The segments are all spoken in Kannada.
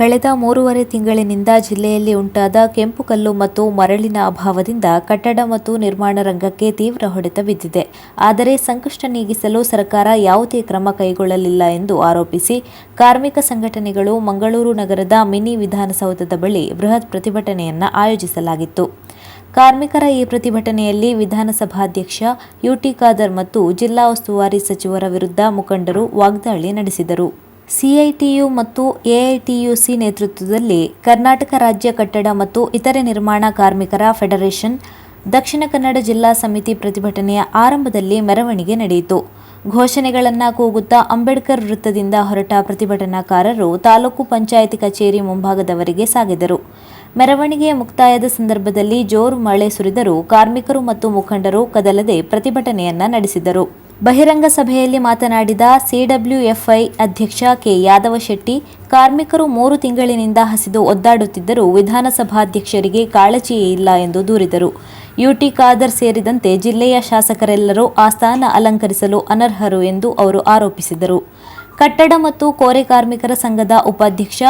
ಕಳೆದ ಮೂರುವರೆ ತಿಂಗಳಿನಿಂದ ಜಿಲ್ಲೆಯಲ್ಲಿ ಉಂಟಾದ ಕೆಂಪು ಕಲ್ಲು ಮತ್ತು ಮರಳಿನ ಅಭಾವದಿಂದ ಕಟ್ಟಡ ಮತ್ತು ನಿರ್ಮಾಣ ರಂಗಕ್ಕೆ ತೀವ್ರ ಹೊಡೆತ ಬಿದ್ದಿದೆ. ಆದರೆ ಸಂಕಷ್ಟ ನೀಗಿಸಲು ಸರ್ಕಾರ ಯಾವುದೇ ಕ್ರಮ ಕೈಗೊಳ್ಳಲಿಲ್ಲ ಎಂದು ಆರೋಪಿಸಿ, ಕಾರ್ಮಿಕ ಸಂಘಟನೆಗಳು ಮಂಗಳೂರು ನಗರದ ಮಿನಿ ವಿಧಾನಸೌಧದ ಬಳಿ ಬೃಹತ್ ಪ್ರತಿಭಟನೆಯನ್ನು ಆಯೋಜಿಸಲಾಗಿತ್ತು. ಕಾರ್ಮಿಕರ ಈ ಪ್ರತಿಭಟನೆಯಲ್ಲಿ ವಿಧಾನಸಭಾಧ್ಯಕ್ಷ ಯುಟಿ ಖಾದರ್ ಮತ್ತು ಜಿಲ್ಲಾ ಉಸ್ತುವಾರಿ ಸಚಿವರ ವಿರುದ್ಧ ಮುಖಂಡರು ವಾಗ್ದಾಳಿ ನಡೆಸಿದರು. ಸಿಐಟಿಯು ಮತ್ತು ಎಐಟಿಯುಸಿ ನೇತೃತ್ವದಲ್ಲಿ ಕರ್ನಾಟಕ ರಾಜ್ಯ ಕಟ್ಟಡ ಮತ್ತು ಇತರೆ ನಿರ್ಮಾಣ ಕಾರ್ಮಿಕರ ಫೆಡರೇಷನ್, ದಕ್ಷಿಣ ಕನ್ನಡ ಜಿಲ್ಲಾ ಸಮಿತಿ ಪ್ರತಿಭಟನೆಯ ಆರಂಭದಲ್ಲಿ ಮೆರವಣಿಗೆ ನಡೆಯಿತು. ಘೋಷಣೆಗಳನ್ನು ಕೂಗುತ್ತಾ ಅಂಬೇಡ್ಕರ್ ವೃತ್ತದಿಂದ ಹೊರಟ ಪ್ರತಿಭಟನಾಕಾರರು ತಾಲೂಕು ಪಂಚಾಯಿತಿ ಕಚೇರಿ ಮುಂಭಾಗದವರೆಗೆ ಸಾಗಿದರು. ಮೆರವಣಿಗೆಯ ಮುಕ್ತಾಯದ ಸಂದರ್ಭದಲ್ಲಿ ಜೋರು ಮಳೆ ಸುರಿದರೂ ಕಾರ್ಮಿಕರು ಮತ್ತು ಮುಖಂಡರು ಕದಲದೆ ಪ್ರತಿಭಟನೆಯನ್ನ ನಡೆಸಿದರು. ಬಹಿರಂಗ ಸಭೆಯಲ್ಲಿ ಮಾತನಾಡಿದ ಸಿಡಬ್ಲ್ಯೂಎಫ್ಐ ಅಧ್ಯಕ್ಷ ಕೆ ಯಾದವ ಶೆಟ್ಟಿ, ಕಾರ್ಮಿಕರು ಮೂರು ತಿಂಗಳಿನಿಂದ ಹಸಿದು ಒದ್ದಾಡುತ್ತಿದ್ದರೂ ವಿಧಾನಸಭಾಧ್ಯಕ್ಷರಿಗೆ ಕಾಳಜಿಯೇ ಇಲ್ಲ ಎಂದು ದೂರಿದರು. ಯುಟಿ ಖಾದರ್ ಸೇರಿದಂತೆ ಜಿಲ್ಲೆಯ ಶಾಸಕರೆಲ್ಲರೂ ಆ ಅಲಂಕರಿಸಲು ಅನರ್ಹರು ಎಂದು ಅವರು ಆರೋಪಿಸಿದರು. ಕಟ್ಟಡ ಮತ್ತು ಕೋರೆ ಕಾರ್ಮಿಕರ ಸಂಘದ ಉಪಾಧ್ಯಕ್ಷ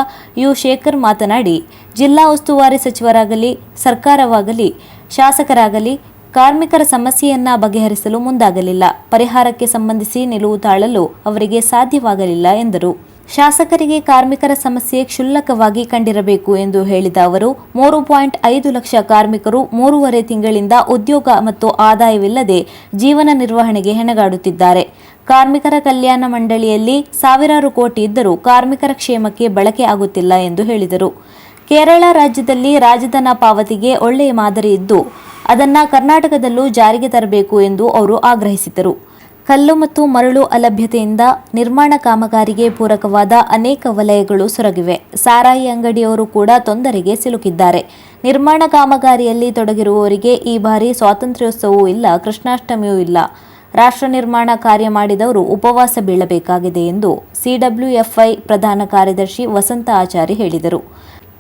ಯು ಶೇಖರ್ ಮಾತನಾಡಿ, ಜಿಲ್ಲಾ ಉಸ್ತುವಾರಿ ಸಚಿವರಾಗಲಿ, ಸರ್ಕಾರವಾಗಲಿ, ಶಾಸಕರಾಗಲಿ ಕಾರ್ಮಿಕರ ಸಮಸ್ಯೆಯನ್ನ ಬಗೆಹರಿಸಲು ಮುಂದಾಗಲಿಲ್ಲ. ಪರಿಹಾರಕ್ಕೆ ಸಂಬಂಧಿಸಿ ನಿಲುವು ತಾಳಲು ಅವರಿಗೆ ಸಾಧ್ಯವಾಗಲಿಲ್ಲ ಎಂದರು. ಶಾಸಕರಿಗೆ ಕಾರ್ಮಿಕರ ಸಮಸ್ಯೆ ಕ್ಷುಲ್ಲಕವಾಗಿ ಕಂಡಿರಬೇಕು ಎಂದು ಹೇಳಿದ ಅವರು, ಮೂರು ಪಾಯಿಂಟ್ ಐದು ಲಕ್ಷ ಕಾರ್ಮಿಕರು ಮೂರುವರೆ ತಿಂಗಳಿಂದ ಉದ್ಯೋಗ ಮತ್ತು ಆದಾಯವಿಲ್ಲದೆ ಜೀವನ ನಿರ್ವಹಣೆಗೆ ಹೆಣಗಾಡುತ್ತಿದ್ದಾರೆ. ಕಾರ್ಮಿಕರ ಕಲ್ಯಾಣ ಮಂಡಳಿಯಲ್ಲಿ ಸಾವಿರಾರು ಕೋಟಿ ಇದ್ದರೂ ಕಾರ್ಮಿಕರ ಕ್ಷೇಮಕ್ಕೆ ಬಳಕೆ ಆಗುತ್ತಿಲ್ಲ ಎಂದು ಹೇಳಿದರು. ಕೇರಳ ರಾಜ್ಯದಲ್ಲಿ ರಾಜಧನ ಪಾವತಿಗೆ ಒಳ್ಳೆಯ ಮಾದರಿ ಇದ್ದು ಅದನ್ನ ಕರ್ನಾಟಕದಲ್ಲೂ ಜಾರಿಗೆ ತರಬೇಕು ಎಂದು ಅವರು ಆಗ್ರಹಿಸಿದರು ಕಲ್ಲು ಮತ್ತು ಮರಳು ಅಲಭ್ಯತೆಯಿಂದ ನಿರ್ಮಾಣ ಕಾಮಗಾರಿಗೆ ಪೂರಕವಾದ ಅನೇಕ ವಲಯಗಳು ಸೊರಗಿವೆ. ಸಾರಾಯಿ ಅಂಗಡಿಯವರು ಕೂಡ ತೊಂದರೆಗೆ ಸಿಲುಕಿದ್ದಾರೆ. ನಿರ್ಮಾಣ ಕಾಮಗಾರಿಯಲ್ಲಿ ತೊಡಗಿರುವವರಿಗೆ ಈ ಬಾರಿ ಸ್ವಾತಂತ್ರ್ಯೋತ್ಸವವೂ ಇಲ್ಲ, ಕೃಷ್ಣಾಷ್ಟಮಿಯೂ ಇಲ್ಲ. ರಾಷ್ಟ್ರ ನಿರ್ಮಾಣ ಕಾರ್ಯ ಮಾಡಿದವರು ಉಪವಾಸ ಬೀಳಬೇಕಾಗಿದೆ ಎಂದು ಸಿಡಬ್ಲ್ಯೂಎಫ್ಐ ಪ್ರಧಾನ ಕಾರ್ಯದರ್ಶಿ ವಸಂತ ಆಚಾರಿ ಹೇಳಿದರು.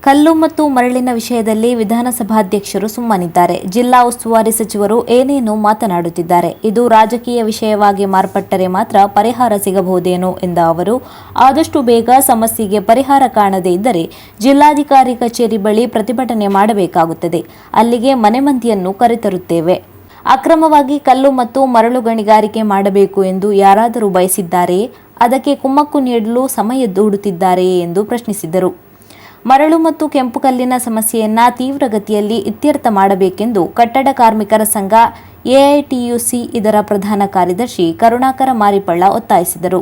ಕಲ್ಲು ಮತ್ತು ಮರಳಿನ ವಿಷಯದಲ್ಲಿ ವಿಧಾನಸಭಾಧ್ಯಕ್ಷರು ಸುಮ್ಮನಿದ್ದಾರೆ. ಜಿಲ್ಲಾ ಉಸ್ತುವಾರಿ ಸಚಿವರು ಏನೇನೋ ಮಾತನಾಡುತ್ತಿದ್ದಾರೆ. ಇದು ರಾಜಕೀಯ ವಿಷಯವಾಗಿ ಮಾರ್ಪಟ್ಟರೆ ಮಾತ್ರ ಪರಿಹಾರ ಸಿಗಬಹುದೇನೋ ಎಂದ ಅವರು, ಆದಷ್ಟು ಬೇಗ ಸಮಸ್ಯೆಗೆ ಪರಿಹಾರ ಕಾಣದೇ ಇದ್ದರೆ ಜಿಲ್ಲಾಧಿಕಾರಿ ಕಚೇರಿ ಬಳಿ ಪ್ರತಿಭಟನೆ ಮಾಡಬೇಕಾಗುತ್ತದೆ. ಅಲ್ಲಿಗೆ ಮನೆ ಮಂದಿಯನ್ನು ಕರೆತರುತ್ತೇವೆ. ಅಕ್ರಮವಾಗಿ ಕಲ್ಲು ಮತ್ತು ಮರಳು ಗಣಿಗಾರಿಕೆ ಮಾಡಬೇಕು ಎಂದು ಯಾರಾದರೂ ಬಯಸಿದ್ದಾರೆಯೇ? ಅದಕ್ಕೆ ಕುಮ್ಮಕ್ಕು ನೀಡಲು ಸಮಯ ದೂಡುತ್ತಿದ್ದಾರೆಯೇ ಎಂದು ಪ್ರಶ್ನಿಸಿದರು. ಮರಳು ಮತ್ತು ಕೆಂಪು ಕಲ್ಲಿನ ಸಮಸ್ಯೆಯನ್ನ ತೀವ್ರಗತಿಯಲ್ಲಿ ಇತ್ಯರ್ಥ ಮಾಡಬೇಕೆಂದು ಕಟ್ಟಡ ಕಾರ್ಮಿಕರ ಸಂಘ ಎಐಟಿಯುಸಿ ಇದರ ಪ್ರಧಾನ ಕಾರ್ಯದರ್ಶಿ ಕರುಣಾಕರ ಮಾರಿಪಳ್ಳ ಒತ್ತಾಯಿಸಿದರು.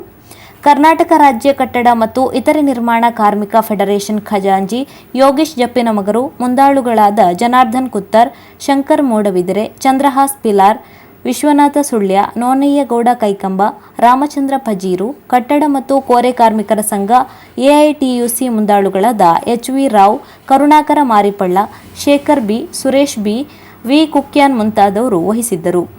ಕರ್ನಾಟಕ ರಾಜ್ಯ ಕಟ್ಟಡ ಮತ್ತು ಇತರೆ ನಿರ್ಮಾಣ ಕಾರ್ಮಿಕ ಫೆಡರೇಷನ್ ಖಜಾಂಜಿ ಯೋಗೇಶ್ ಜಪ್ಪಿನಮಗರು, ಮುಂದಾಳುಗಳಾದ ಜನಾರ್ದನ್ ಕುತ್ತರ್, ಶಂಕರ್ ಮೋಡವಿದರೆ, ಚಂದ್ರಹಾಸ್ ಪಿಲಾರ್ ವಿಶ್ವನಾಥ ಸುಳ್ಯ ನೋನಯ್ಯಗೌಡ ಕೈಕಂಬ, ರಾಮಚಂದ್ರ ಪಜೀರು ಕಟ್ಟಡ ಮತ್ತು ಕೋರೆ ಕಾರ್ಮಿಕರ ಸಂಘ, AITUC ಮುಂದಾಳುಗಳಾದ H V Rao, Karunakara Maripalla, Shekhar B, Suresh B, V Kukyan ಮುಂತಾದವರು ವಹಿಸಿದ್ದರು.